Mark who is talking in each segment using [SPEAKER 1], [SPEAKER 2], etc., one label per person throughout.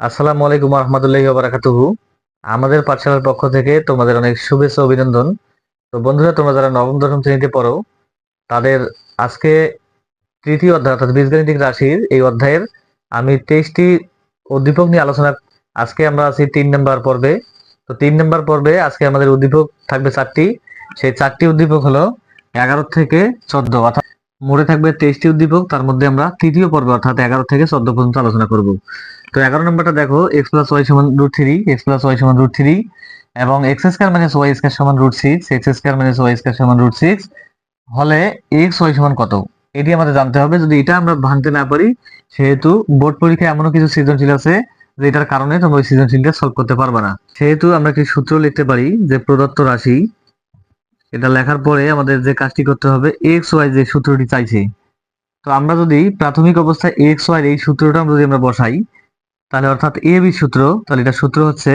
[SPEAKER 1] আসসালামু আলাইকুম রহমতুল্লাহি বারাকাতুহু আমাদের পাঠশালার পক্ষ থেকে তোমাদের অনেক শুভেচ্ছা অভিনন্দন। তো বন্ধুরা, তোমরা যারা নবম, দশম শ্রেণীতে পড়ো, তাদের আজকে তৃতীয় অধ্যায় অর্থাৎ বীজগণিতিক রাশির এই অধ্যায়ের আমি তেইশটি উদ্দীপক নিয়ে আলোচনা আজকে আমরা আছি তিন নম্বর পর্বে। তো তিন নম্বর পর্বে আজকে আমাদের উদ্দীপক থাকবে চারটি। সেই চারটি উদ্দীপক হলো এগারো থেকে চোদ্দ, অর্থাৎ মোড়ে থাকবে তেইশটি উদ্দীপক, তার মধ্যে আমরা তৃতীয় পর্ব অর্থাৎ এগারো থেকে চোদ্দ পর্যন্ত আলোচনা করব। তো এগারো নম্বরটা দেখো এক্স প্লাস ওয়াই সমান root three x plus y সমান রুট থ্রি এবং x square minus y square সমান root six x square minus y square সমান রুট সিক্স হলে এক্স ওয়াই সমান কত? এটি আমাদের জানতে হবে, যদি এটা আমরা ভাঙতে না পারি, সেহেতু বোর্ড পরীক্ষায় এমনও কিছু সৃজনশীল আছে, যে এটার কারণে তোমরা ওই সৃজনশীলটা সলভ করতে পারবে না। সেহেতু আমরা একটি সূত্র লিখতে পারি, যে প্রদত্ত রাশি এটা লেখার পরে আমাদের যে কাজটি করতে হবে এক্স ওয়াই যে সূত্রটি চাইছে। তো আমরা যদি প্রাথমিক অবস্থায় এক্স ওয়াই এই সূত্রটা যদি আমরা বসাই, তাহলে অর্থাৎ এ বি সূত্র, তাহলে এটা সূত্র হচ্ছে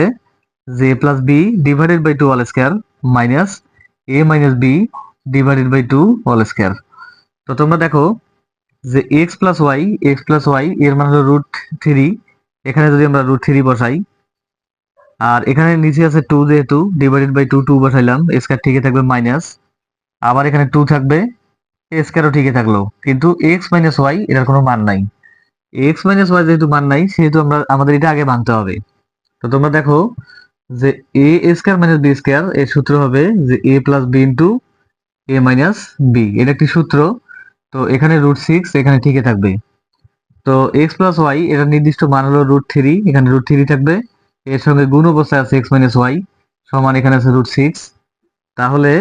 [SPEAKER 1] যে plus b divided by two whole square minus a minus b divided by two whole square তো তোমরা দেখো যে x plus y x plus y এর মানে হলো রুট থ্রি এখানে যদি আমরা রুট থ্রি বসাই আর এখানে নিচে আছে টু যেহেতু ডিভাইডেড বাই টু টু বসাইলাম স্কোয়ার ঠিকই থাকবে মাইনাস আবার এখানে টু থাকবে স্কোয়ারও ঠিকই থাকল। কিন্তু এক্স মাইনাস ওয়াই এটার কোনো মান নাই। এক্স মাইনাস ওয়াই যেহেতু মান নাই, সেহেতু আমরা, আমাদের এটা আগে ভাঙতে হবে। তো তোমরা দেখো যে a square minus b square এর সূত্র হবে যে a plus b into a minus b এটা একটি সূত্র। তো এখানে রুট সিক্স এখানে ঠিকই থাকবে। তো এক্স প্লাস ওয়াই এটা নির্দিষ্ট মান হলো রুট থ্রি এখানে রুট থ্রি থাকবে। এর সঙ্গে গুণ অবস্থায় আছে এক্স মাইনাস ওয়াই সমান এখানে আছে রুট সিক্স তাহলে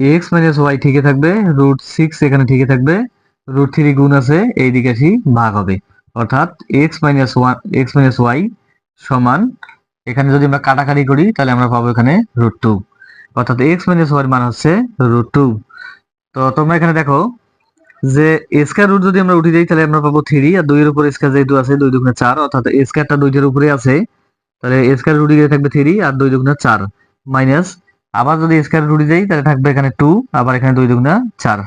[SPEAKER 1] এক্স মাইনাস ওয়াই ঠিকই থাকবে রুট সিক্স এখানে ঠিকই থাকবে রুট থ্রি গুণ আছে এই দিকে আসি ভাগ হবে। অর্থাৎ x minus one x minus y সমান, এখানে যদি আমরা কাটাকাটি করি, তাহলে আমরা পাবো এখানে রুট টু অর্থাৎ এক্স মাইনাস ওয়াই মান হচ্ছে রুট টু তো তোমরা এখানে দেখো যে স্কয়ার রুট যদি আমরা উঠে যাই, তাহলে আমরা পাবো থ্রি আর দুইয়ের উপর স্কয়ার যেহেতু আছে, দুই দুগুণে চার, অর্থাৎ স্কয়ারটা দুইটার উপরে আছে। তাহলে স্কয়ার রুটে গিয়ে থাকবে থ্রি আর দুই দুগুণে চার মাইনাস আবার যদি স্কয়ার রুটে যাই, তাহলে থাকবে এখানে টু আবার এখানে দুই দুগুণা চার।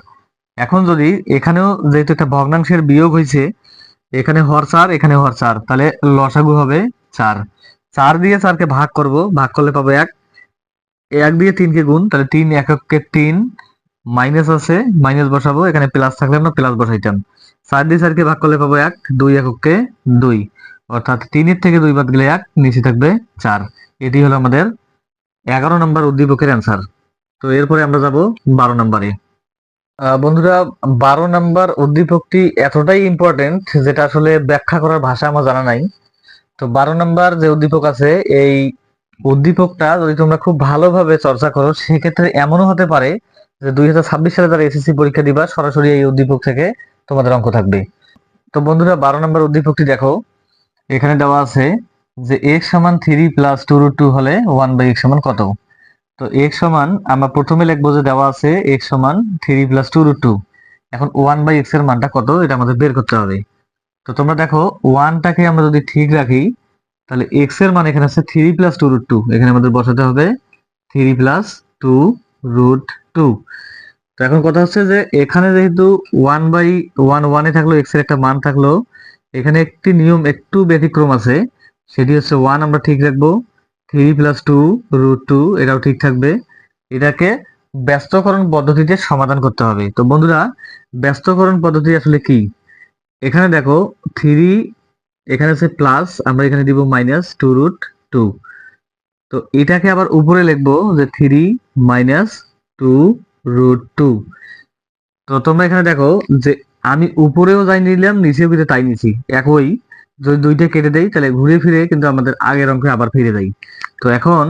[SPEAKER 1] এখন যদি এখানেও যেহেতু একটা ভগ্নাংশের বিয়োগ হয়েছে, এখানে হর চার, এখানে হর চার, তাহলে লসাগু হবে চার। চার দিয়ে চারকে ভাগ করব, ভাগ করলে পাবো এক। এক দিয়ে তিনকে গুণ, তাহলে তিন এককে তিন মাইনাস আছে মাইনাস বসাবো, এখানে প্লাস থাকলে আমরা প্লাস বসাইতাম। চার দিয়ে চারকে ভাগ করলে পাবো এক, দুই এককে দুই। অর্থাৎ তিনের থেকে দুই বাদ গেলে এক, নিচে থাকবে চার। এটি হলো আমাদের এগারো নম্বর উদ্দীপকের অ্যান্সার তো এরপরে আমরা যাব বারো নম্বরে। বন্ধুরা, বারো নাম্বার উদ্দীপকটি এতটাই ইম্পর্টেন্ট যেটা আসলে ব্যাখ্যা করার ভাষা আমার জানা নাই। তো বারো নাম্বার যে উদ্দীপক আছে, এই উদ্দীপকটা যদি তোমরা খুব ভালোভাবে চর্চা করো, সেক্ষেত্রে এমনও হতে পারে যে দুই হাজার ছাব্বিশ সালে তারা এসএসসি পরীক্ষা দিবা, সরাসরি এই উদ্দীপক থেকে তোমাদের অঙ্ক থাকবে। তো বন্ধুরা, বারো নম্বর উদ্দীপকটি দেখো। এখানে দেওয়া আছে যে এক্স সমান three plus two root two হলে ওয়ান বাই এক্স সমান কত? তো এক্স সমান, আমরা প্রথমে লিখব যে দেওয়া আছে এক্স সমান three plus two root two এখন ওয়ান বাই এক্সের মানটা কত? এটা আমাদের বের করতে হবে। তো তোমরা দেখো ওয়ানটাকে আমরা যদি ঠিক রাখি, তাহলে এক্সের মান এখানে আছে three plus two root two এখানে আমাদের বসাতে হবে three plus two root two তো এখন কথা হচ্ছে যে এখানে যেহেতু ওয়ান বাই ওয়ান ওয়ানে থাকল এক্সের একটা মান থাকল এখানে একটি নিয়ম একটু ব্যতিক্রম আছে। সেটি হচ্ছে ওয়ান আমরা ঠিক রাখব। Three plus two root two এটাও ঠিক থাকবে। এটাকে ব্যস্তকরণ পদ্ধতিতে সমাধান করতে হবে। তো বন্ধুরা, ব্যস্তকরণ পদ্ধতি আসলে কি? এখানে দেখো থ্রি এখানে আছে প্লাস আমরা এখানে দিব মাইনাস টু রুট টু তো এটাকে আবার উপরে লিখব যে three minus two root two তো তোমরা এখানে দেখো যে আমি উপরেও যাই নিলাম নিচেও কিন্তু তাই নিছি। একই, যদি দুইটা কেটে দেই, তাহলে ঘুরে ফিরে কিন্তু আমাদের আগের অঙ্কে আবার ফিরে যাই। তো এখন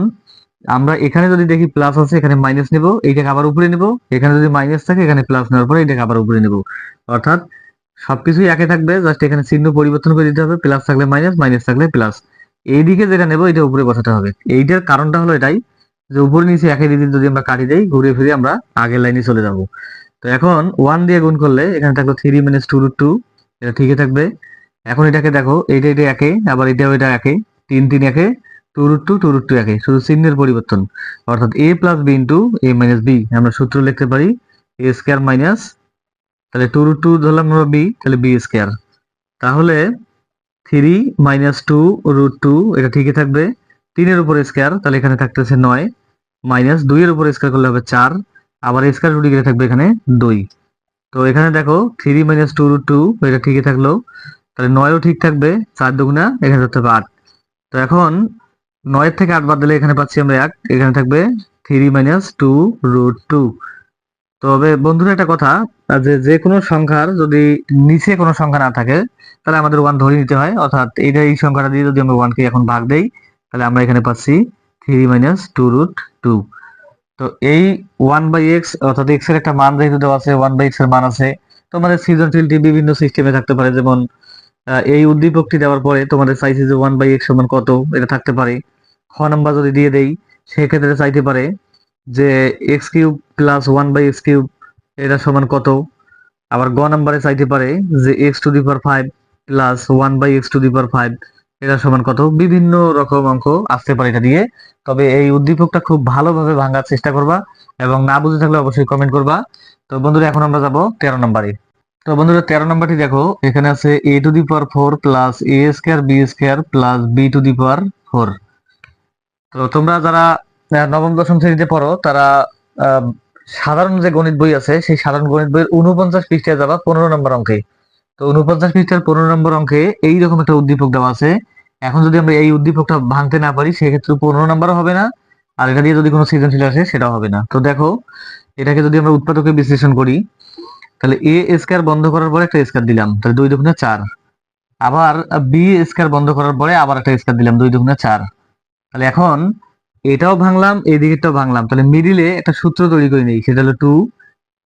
[SPEAKER 1] আমরা এখানে যদি দেখি প্লাস আছে, এখানে মাইনাস নেব, এইটাকে আবার উপরে নেব। এখানে যদি মাইনাস থাকে, এখানে প্লাস নেওয়ার পরে এইটাকে আবার উপরে নেব। অর্থাৎ সবকিছুই একে থাকবে জাস্ট এখানে চিহ্ন পরিবর্তন করে দিতে হবে প্লাস থাকলে মাইনাস মাইনাস থাকলে প্লাস এইদিকে যেটা নেব এটা উপরে বসাতে হবে। এইটার কারণটা হলো এটাই যে উপরে নিচে একই দিকে যদি আমরা কাটি দেই, ঘুরে ফিরে আমরা আগের লাইনে চলে যাব। তো এখন ওয়ান দিয়ে গুণ করলে এখানে থাকল three minus two root two এটা ঠিকই থাকবে। এখন এটাকে দেখো, এইটা এটা একে, আবার এটাও এটা একে, তিন তিন একে two root two two root two একে, শুধু চিহ্নের পরিবর্তন। অর্থাৎ A plus B into A minus B আমরা সূত্র লিখতে পারি এ স্কোয়ার মাইনাস তাহলে টু রুট টু ধরলাম আমরা বি তাহলে বি স্কোয়ার তাহলে three minus two root two এটা ঠিকই থাকবে। তিনের উপর স্কোয়ার তাহলে এখানে থাকতেছে নয়। মাইনাস দুইয়ের উপর স্কোয়ার করলে হবে চার। আবার স্কোয়ার রুটি থাকবে এখানে দুই। তো এখানে দেখো three minus two root two এটা ঠিকই থাকল। তাহলে নয়ও ঠিক থাকবে, চার দুগুণা, এখানে ধরতে হবে আট। তো এখন নয়ের থেকে আট বাদ দিলে এখানে পাচ্ছি আমরা এক, এখানে থাকবে three minus two root two তবে বন্ধুরা একটা কথা যে যে কোনো সংখ্যার যদি নিচে কোনো সংখ্যা না থাকে, তাহলে আমাদের ওয়ান ধরে নিতে হয়। অর্থাৎ এইটা এই সংখ্যাটা দিয়ে যদি আমরা ওয়ানকে এখন ভাগ দেই, তাহলে আমরা এখানে পাচ্ছি three minus two root two তো এই ওয়ান বাই এক্স অর্থাৎ এক্সের একটা মান যেহেতু দেওয়া আছে ওয়ান বাই এক্সের মান আছে তোমাদের সৃজনশীলটি বিভিন্ন সিস্টেমে থাকতে পারে। যেমন এই উদ্দীপকটি দেওয়ার পরে তোমাদের চাইছে যে ওয়ান বাই এক্স সমান কত, এটা থাকতে পারে। খ নাম্বার যদি দিয়ে দেই, সেক্ষেত্রে চাইতে পারে যে X cube plus one by X cube এটা সমান কত। আবার গ নাম্বারে চাইতে পারে যে X to the power five plus one by X to the power five এটা সমান কত? বিভিন্ন রকম অঙ্ক আসতে পারে এটা দিয়ে। তবে এই উদ্দীপকটা খুব ভালোভাবে ভাঙার চেষ্টা করবা এবং না বুঝে থাকলে অবশ্যই কমেন্ট করবা। তো বন্ধুরা, এখন আমরা যাব তেরো নম্বরে। তো বন্ধুরা, তেরো নম্বরটি দেখো, এখানে আছে A to the power four plus A square B square plus B to the power four তো তোমরা যারা নবম, দশম শ্রেণীতে পড়ো, তারা সাধারণ যে গণিত বই আছে, সেই সাধারণ গণিত বইয়ের উনপঞ্চাশ পৃষ্ঠায় যাবা পনেরো নম্বর অঙ্কে। তো উনপঞ্চাশ পৃষ্ঠার পনেরো নম্বর অঙ্কে এইরকম একটা উদ্দীপক দেওয়া আছে। এখন যদি আমরা এই উদ্দীপকটা ভাঙতে না পারি, সেক্ষেত্রে পনেরো নম্বরও হবে না। আর এটা দিয়ে যদি কোনো সৃজনশীল আসে, সেটাও হবে না। তো দেখো, এটাকে যদি আমরা উৎপাদকে বিশ্লেষণ করি, তাহলে এ স্কয়ার বন্ধ করার পরে একটা স্কয়ার দিলাম, তাহলে দুই দুগুণে চার। আবার বি স্কয়ার বন্ধ করার পরে আবার একটা স্কয়ার দিলাম, দুই দুগুণে চার। তাহলে এখন এটাও ভাঙলাম এই ভাঙলাম। তাহলে মিডিলে একটা সূত্র তৈরি করে নিই, সেটা হলো টু,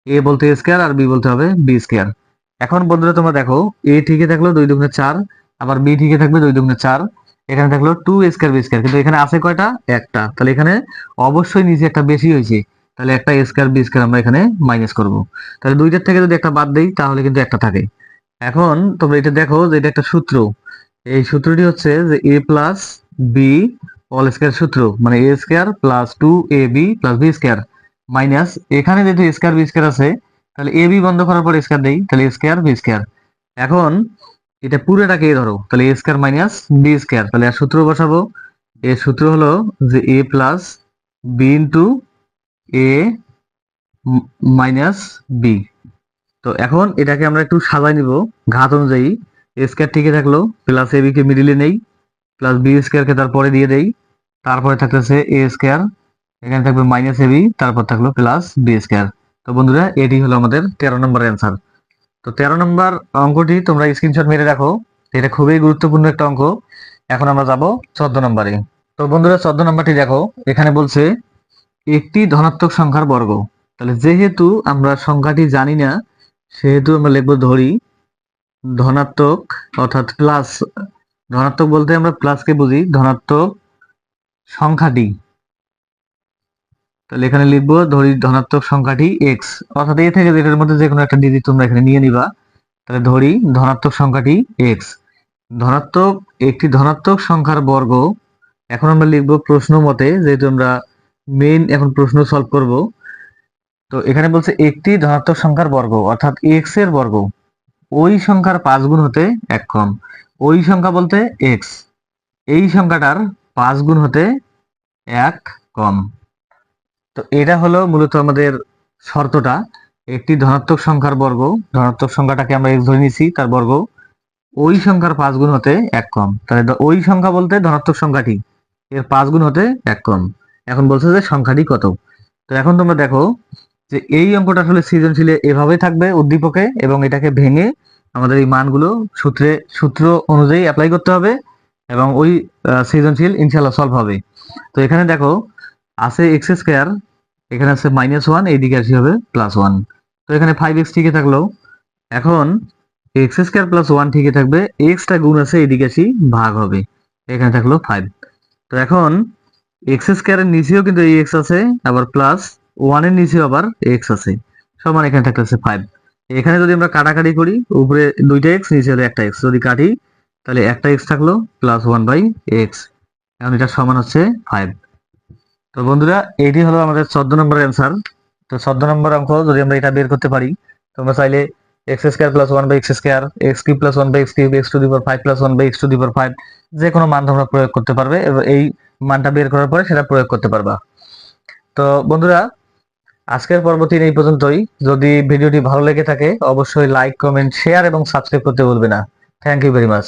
[SPEAKER 1] এ বলতে স্কয়ার আর বি বলতে হবে বি স্কয়ার। এখন বন্ধুরা তোমরা দেখো এ ঠিকই থাকল দুই দুগুণে চার, আবার বি ঠিকই থাকবে দুই দুগুণে চার। এখানে থাকল টু স্কয়ার বি স্কয়ার কিন্তু এখানে আছে কয়টা? একটা। তাহলে এখানে অবশ্যই নিচে একটা বেশি হয়েছে। তাহলে একটা স্কয়ার বি স্কয়ার আমরা এখানে মাইনাস করব। তাহলে দুইটার থেকে যদি একটা বাদ দিই, তাহলে কিন্তু একটা থাকে। এখন তোমরা এটা দেখো যে এটা একটা সূত্র। এই সূত্রটি হচ্ছে যে A plus B all square সূত্র মানে A square plus two A B plus B square minus এখানে যেহেতু স্কয়ার বি স্কয়ার আছে তাহলে এ বি বন্ধ করার পর স্কয়ার দেই, তাহলে স্কয়ার বি স্কয়ার এখন এটা পুরোটাকে ধরো, তাহলে A square minus B square তাহলে আর সূত্র বসাবো। এর সূত্র হলো যে A plus B into A minus B তো এখন এটাকে আমরা একটু সাজাই নিব, ঘাত অনুযায়ী। এ স্কয়ার ঠিকই থাকল প্লাস এ বি কে মিডিলে নেই প্লাস বি স্কয়ার কে তারপরে দিয়ে দেই। তারপরে থাকতেছে এ স্কয়ার এখানে থাকবে মাইনাস এ বি তারপর থাকল প্লাস বি স্কয়ার তো বন্ধুরা, এটি হলো আমাদের তেরো নম্বর অ্যান্সার তো তেরো নম্বর অঙ্কটি তোমরা স্ক্রিনশট মেরে রাখো। এটা খুবই গুরুত্বপূর্ণ একটা অঙ্ক। এখন আমরা যাব চোদ্দ নম্বরে। তো বন্ধুরা, চোদ্দ নম্বরটি দেখো। এখানে বলছে, একটি ধনাত্মক সংখ্যার বর্গ। তাহলে যেহেতু আমরা সংখ্যাটি জানি না, সেহেতু আমরা লিখব ধরি, ধনাত্মক অর্থাৎ প্লাস ধনাত্মক বলতে আমরা প্লাসকে বুঝি। ধনাত্মক সংখ্যাটি। তাহলে এখানে লিখব, ধরি ধনাত্মক সংখ্যাটি এক্স অর্থাৎ এ থেকে যেটার মধ্যে যে কোনো একটা ডিজিট তোমরা এখানে নিয়ে নিবা। তাহলে ধরি ধনাত্মক সংখ্যাটি এক্স ধনাত্মক, একটি ধনাত্মক সংখ্যার বর্গ, এখন আমরা লিখব প্রশ্ন মতে, যেহেতু আমরা মেইন এখন প্রশ্ন সলভ করব। তো এখানে বলছে একটি ধনাত্মক সংখ্যার বর্গ, অর্থাৎ এক্সের বর্গ। ওই সংখ্যার পাঁচ গুণ হতে এক কম। ওই সংখ্যা বলতে এক্স এই সংখ্যাটার পাঁচ গুণ হতে এক কম। তো এটা হলো মূলত আমাদের শর্তটা। একটি ধনাত্মক সংখ্যার বর্গ, ধনাত্মক সংখ্যাটাকে আমরা ধরে নিছি তার বর্গ ওই সংখ্যার পাঁচ গুণ হতে এক কম। তাহলে ওই সংখ্যা বলতে ধনাত্মক সংখ্যাটি, এর পাঁচ গুণ হতে এক কম। এখন বলছে যে সংখ্যাটি কত? তো এখন তোমরা দেখো যে এই অঙ্কটা আসলে সৃজনশীলে এভাবে থাকবে উদ্দীপকে এবং এটাকে ভেঙে আমাদের এই মানগুলো সূত্রে, সূত্র অনুযায়ী অ্যাপ্লাই করতে হবে এবং ওই সৃজনশীল ইনশাল্লাহ সলভ হবে। তো এখানে দেখো আছে এক্স স্কোয়ার এখানে আছে মাইনাস ওয়ান এইদিকে আসি হবে প্লাস ওয়ান তো এখানে ফাইভ এক্স ঠিকই থাকল। এখন এক্স স্কোয়ার প্লাস ওয়ান ঠিকই থাকবে এক্সটা গুণ আছে, এইদিকে আসি, ভাগ হবে। এখানে থাকল ফাইভ তো এখন এক্স স্কোয়ারের নিচেও কিন্তু এই এক্স আছে, আবার প্লাস ওয়ানের নিচেও আবার এক্স আছে। সমান এখানে থাকতেছে ফাইভ এখানে যদি আমরা কাটাকাটি করি, উপরে দুইটা এক্স নিচে হলো একটা এক্স যদি কাটি, তাহলে একটা এক্স থাকল প্লাস ওয়ান বাই এক্স এখন এটা সমান হচ্ছে ফাইভ তো বন্ধুরা এটি হলো আমাদের চোদ্দ নম্বর অ্যান্সার তো চোদ্দ নম্বর অঙ্ক, যদি আমরা এটা বের করতে পারি, তোমরা চাইলে X square plus one by X square X cube plus one by X cube X to the power five plus one by X to the power five যে কোনো মান তোমরা প্রয়োগ করতে পারবে এবং এই মানটা বের করার পরে সেটা প্রয়োগ করতে পারবা। তো বন্ধুরা, আজকের পর্বটি এই পর্যন্তই। যদি ভিডিওটি ভালো লেগে থাকে, অবশ্যই লাইক কমেন্ট শেয়ার এবং সাবস্ক্রাইব করতে ভুলবে না। Thank you very much